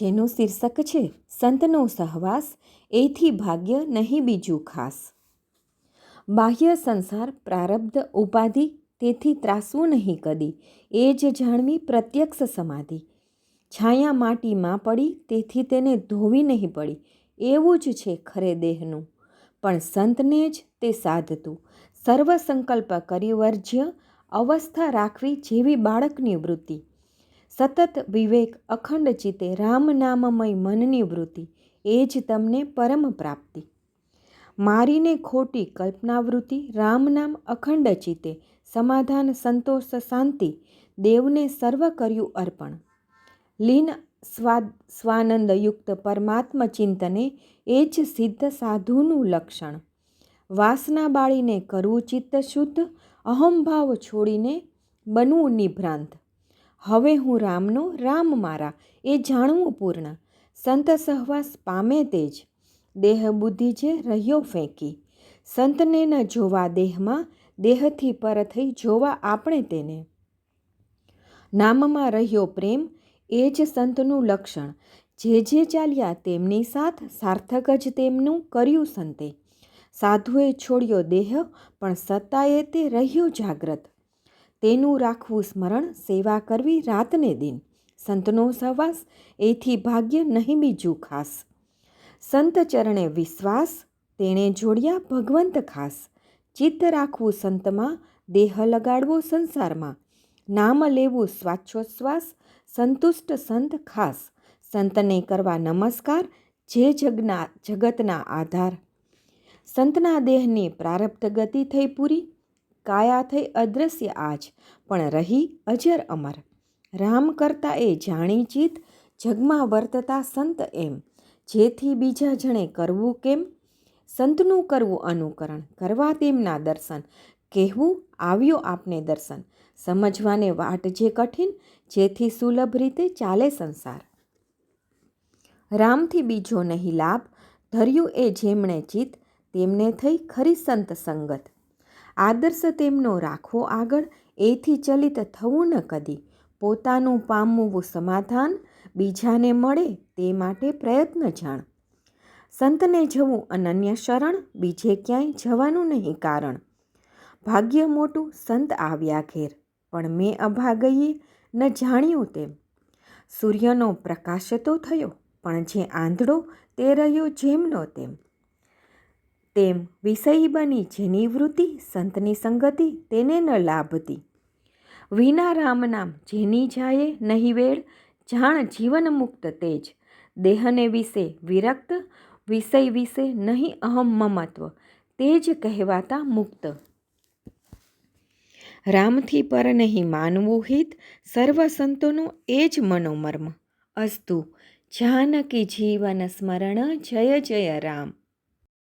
જેનું શીર્ષક છે, સંતનો સહવાસ, એથી ભાગ્ય નહીં બીજું ખાસ. બાહ્ય સંસાર પ્રારબ્ધ ઉપાધિ, તેથી ત્રાસવું નહીં કદી, એ જ જાણવી પ્રત્યક્ષ સમાધિ. છાયા માટીમાં પડી, તેથી તેને ધોવી નહીં પડી, એવું જ છે ખરે દેહનું. પણ સંતને જ તે સાધતું. સર્વ સંકલ્પ કરી વર્જ્ય અવસ્થા રાખવી જેવી બાળકની વૃત્તિ. સતત વિવેક અખંડ ચિત્તે રામ નામમય મનની વૃત્તિ, એ જ તમને પરમ પ્રાપ્તિ. મારીને ખોટી કલ્પનાવૃત્તિ, રામ નામ અખંડ ચિત્તે, સમાધાન, સંતોષ, શાંતિ, દેવને સર્વ કર્યું અર્પણ. લીન સ્વાદ, સ્વાનંદયુક્ત પરમાત્મ ચિંતને, એ જ સિદ્ધ સાધુનું લક્ષણ. વાસના બાળીને કરવું ચિત્ત શુદ્ધ, અહંભાવ છોડીને બનવું નિભ્રાંત. હવે હું રામનો રામ મારા, એ જાણવું પૂર્ણ. સંત સહવાસ પામે તે જ દેહ બુદ્ધિ જે રહ્યો ફેંકી. સંતને ન જોવા દેહમાં, દેહથી પર થઈ જોવા આપણે તેને. નામમાં રહ્યો પ્રેમ, એ જ સંતનું લક્ષણ. જે જે ચાલ્યા તેમની સાથ, સાર્થક જ તેમનું કર્યું સંતે. સાધુએ છોડ્યો દેહ, પણ સત્તાએ તે રહ્યો જાગ્રત. તેનું રાખવું સ્મરણ સેવા કરવી રાતને દિન. સંતનો સહવાસ, એથી ભાગ્ય નહીં બીજું ખાસ. સંત ચરણે વિશ્વાસ, તેણે જોડ્યા ભગવંત ખાસ. ચિત્ત રાખવું સંતમાં, દેહ લગાડવો સંસારમાં. નામ લેવું સ્વાચ્છોશ્વાસ સંતુષ્ટ સંત ખાસ. સંતને કરવા નમસ્કાર, જે જગના જગતના આધાર. સંતના દેહની પ્રારબ્ધ ગતિ થઈ પૂરી. કાયા થઈ અદ્રશ્ય આજ, પણ રહી અજર અમર. રામ કરતા એ જાણી ચિત જગમાં વર્તતા સંત એમ. જેથી બીજા જણે કરવું કેમ? સંતનું કરવું અનુકરણ, કરવા તેમના દર્શન. કહેવું, આવ્યો આપને દર્શન. સમજવાને વાટ જે કઠિન, જેથી સુલભ રીતે ચાલે સંસાર. રામથી બીજો નહીં લાભ, ધર્યું એ જેમણે ચિત તેમને થઈ ખરી સંત સંગત. આદર્શ તેમનો રાખવો આગળ, એથી ચલિત થવું ન કદી. પોતાનું પામવું સમાધાન, બીજાને મળે તે માટે પ્રયત્ન જાણ. સંતને જવું અનન્ય શરણ, બીજે ક્યાંય જવાનું નહીં કારણ. ભાગ્ય મોટું સંત આવ્યા ઘેર, પણ મેં અભાગઈએ ન જાણ્યું તેમ. સૂર્યનો પ્રકાશ તો થયો, પણ જે આંધળો તે રહ્યો જેમનો તેમ. તેમ વિષયી બની જેની વૃત્તિ સંતની સંગતિ તેને ન લાભતી. વિના રામ નામ જેની જાય નહીં વેળ, જાણ જીવન મુક્ત તેજ. દેહને વિશે વિરક્ત, વિષય વિશે નહીં અહમ મમત્વ તે જ કહેવાતા મુક્ત. રામથી પર નહીં માનવું હિત, સર્વ સંતોનું એ જ મનોમર્મ. અસ્તુ, જાનકી જીવન સ્મરણ જય જય રામ.